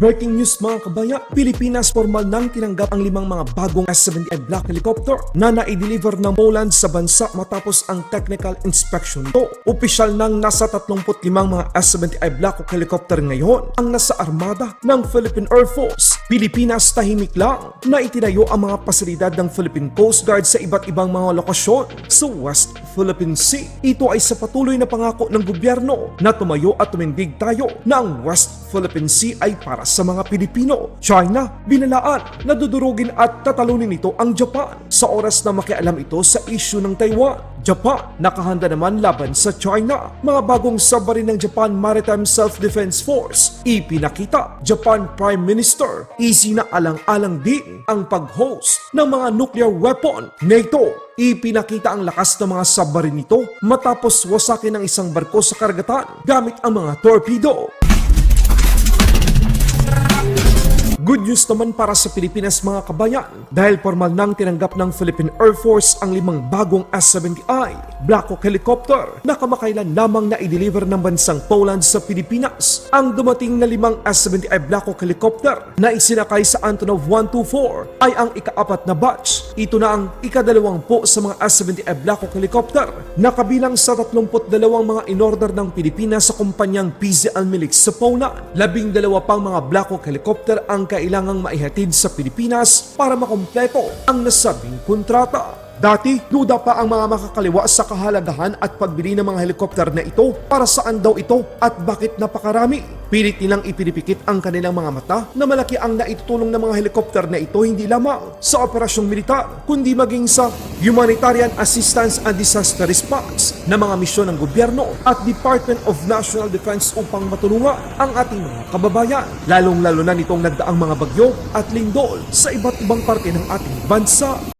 Breaking news mga kabaya, Pilipinas formal nang tinanggap ang limang mga bagong S-70 Black helicopter na naideliver ng Poland sa bansa matapos ang technical inspection nito. Opisyal nang nasa 35 mga S-70 Black helicopter ngayon ang nasa armada ng Philippine Air Force. Pilipinas tahimik lang na itinayo ang mga pasilidad ng Philippine Coast Guard sa iba't ibang mga lokasyon sa West Philippine Sea. Ito ay sa patuloy na pangako ng gobyerno na tumayo at tumindig tayo na ang West Philippine Sea ay para sa mga Pilipino. China, binalaan na dudurugin at tatalunin nito ang Japan sa oras na makialam ito sa issue ng Taiwan. Japan, nakahanda naman laban sa China. Mga bagong submarine ng Japan Maritime Self-Defense Force, ipinakita. Japan Prime Minister, isinaalang-alang din ang pag-host ng mga nuclear weapon. NATO, ipinakita ang lakas ng mga submarine nito matapos wasakin ng isang barko sa karagatan gamit ang mga torpedo. Good news naman para sa Pilipinas mga kabayan dahil formal nang tinanggap ng Philippine Air Force ang limang bagong S-70I Black Hawk helicopter na kamakailan lamang na i-deliver ng bansang Poland sa Pilipinas. Ang dumating na limang S-70I Black Hawk helicopter na isinakay sa Antonov 124 ay ang ikaapat na batch. Ito na ang ikadalawang po sa mga S-70I Black Hawk helicopter na kabilang sa 32 mga in-order ng Pilipinas sa kumpanyang PZ Almilik sa Poland. Labing dalawa pang mga Black Hawk helicopter ang kailangang maihatid sa Pilipinas para makompleto ang nasabing kontrata. Dati, duda pa ang mga makakaliwa sa kahalagahan at pagbili ng mga helikopter na ito para saan daw ito at bakit napakarami. Pilit nilang ipinipikit ang kanilang mga mata na malaki ang naitutulong ng mga helikopter na ito hindi lamang sa operasyong militar, kundi maging sa humanitarian assistance and disaster response na mga misyon ng gobyerno at Department of National Defense upang matulungan ang ating mga kababayan, lalong-lalo na nitong nagdaang mga bagyo at lindol sa iba't ibang parte ng ating bansa.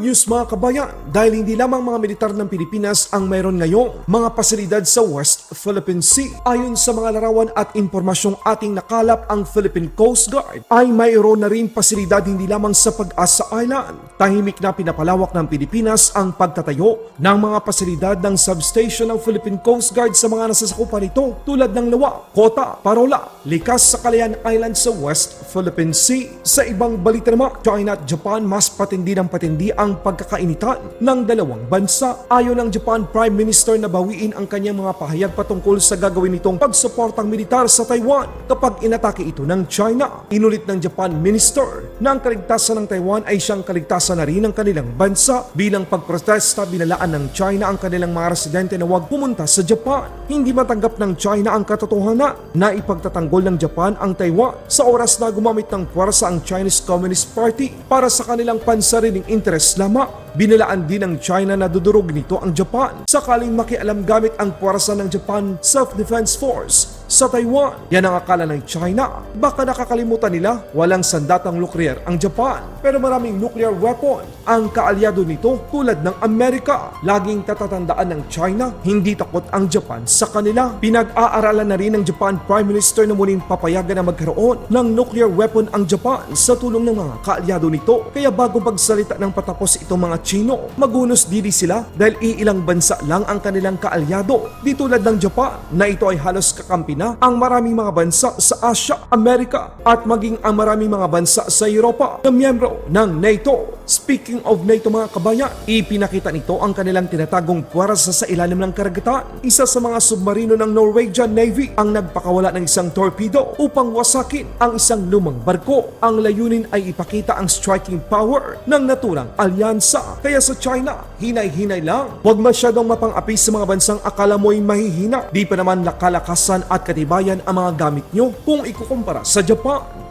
news mga kabayan dahil hindi lamang mga militar ng Pilipinas ang mayroon ngayong mga pasilidad sa West Philippine Sea. Ayon sa mga larawan at impormasyong ating nakalap ang Philippine Coast Guard ay mayroon na rin pasilidad hindi lamang sa Pag-asa Island. Tahimik na pinapalawak ng Pilipinas ang pagtatayo ng mga pasilidad ng substation ng Philippine Coast Guard sa mga nasasakupan nito tulad ng Lawa, Kota, Parola, Likas sa Calayan Island sa West Philippine Sea. Sa ibang balita naman, China at Japan mas patindi ng patindi ang pagkakainitan ng dalawang bansa. Ayon ng Japan Prime Minister na bawiin ang kanyang mga pahayag patungkol sa gagawin nitong pagsuportang militar sa Taiwan kapag inatake ito ng China. Inulit ng Japan Minister na ang kaligtasan ng Taiwan ay siyang kaligtasan na rin ng kanilang bansa. Bilang pagprotesta, binalaan ng China ang kanilang mga residente na huwag pumunta sa Japan. Hindi matanggap ng China ang katotohanan na ipagtatanggol ng Japan ang Taiwan sa oras na gumamit ng puwersa ang Chinese Communist Party para sa kanilang pansariling interes lamang. Binalaan din ng China na dudurog nito ang Japan. Sakaling makialam gamit ang puwersa ng Japan Self-Defense Force sa Taiwan. Yan ang akala ng China. Baka nakakalimutan nila walang sandatang nuklear ang Japan pero maraming nuclear weapon ang kaalyado nito tulad ng Amerika. Laging tatatandaan ng China, hindi takot ang Japan sa kanila. Pinag-aaralan na rin ng Japan Prime Minister na muling papayagan na magkaroon ng nuclear weapon ang Japan sa tulong ng mga kaalyado nito. Kaya bago pagsalita ng patapos itong mga Chino, magunos dili sila dahil iilang bansa lang ang kanilang kaalyado. Di tulad ng Japan na ito ay halos kakampi na ang maraming mga bansa sa Asia, Amerika at maging ang maraming mga bansa sa Europa na miyembro ng NATO. Speaking of NATO mga kabayan, ipinakita nito ang kanilang tinatagong puwersa sa ilalim ng karagatan. Isa sa mga submarino ng Norwegian Navy ang nagpakawala ng isang torpedo upang wasakin ang isang lumang barko. Ang layunin ay ipakita ang striking power ng naturang alyansa. Kaya sa China, hinay-hinay lang. Huwag masyadong mapang-api sa mga bansang akala mo'y mahihina. Di pa naman nakalakasan at katibayan ang mga gamit nyo kung ikukumpara sa Japan.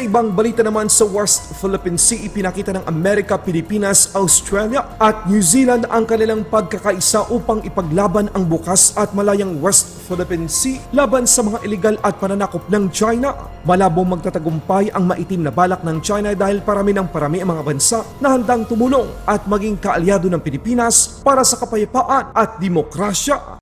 Sa ibang balita naman sa West Philippine Sea, ipinakita ng Amerika, Pilipinas, Australia at New Zealand ang kanilang pagkakaisa upang ipaglaban ang bukas at malayang West Philippine Sea laban sa mga iligal at pananakop ng China. Malabong magtatagumpay ang maitim na balak ng China dahil parami ng parami ang mga bansa na handang tumulong at maging kaalyado ng Pilipinas para sa kapayapaan at demokrasya.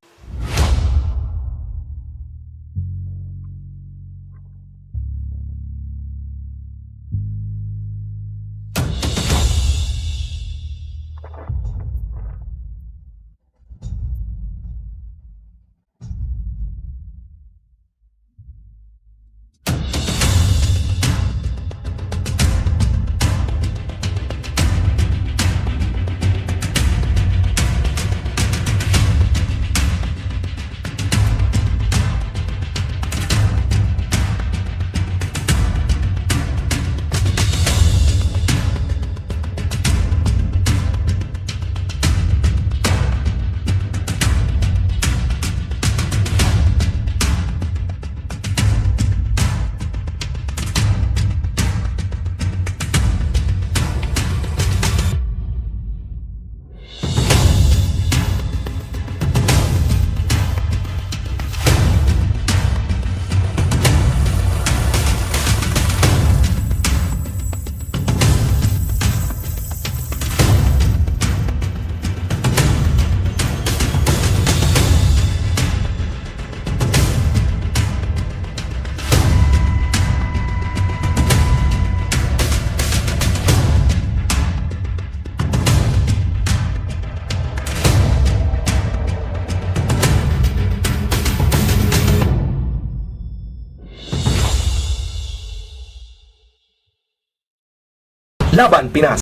Laban Pinas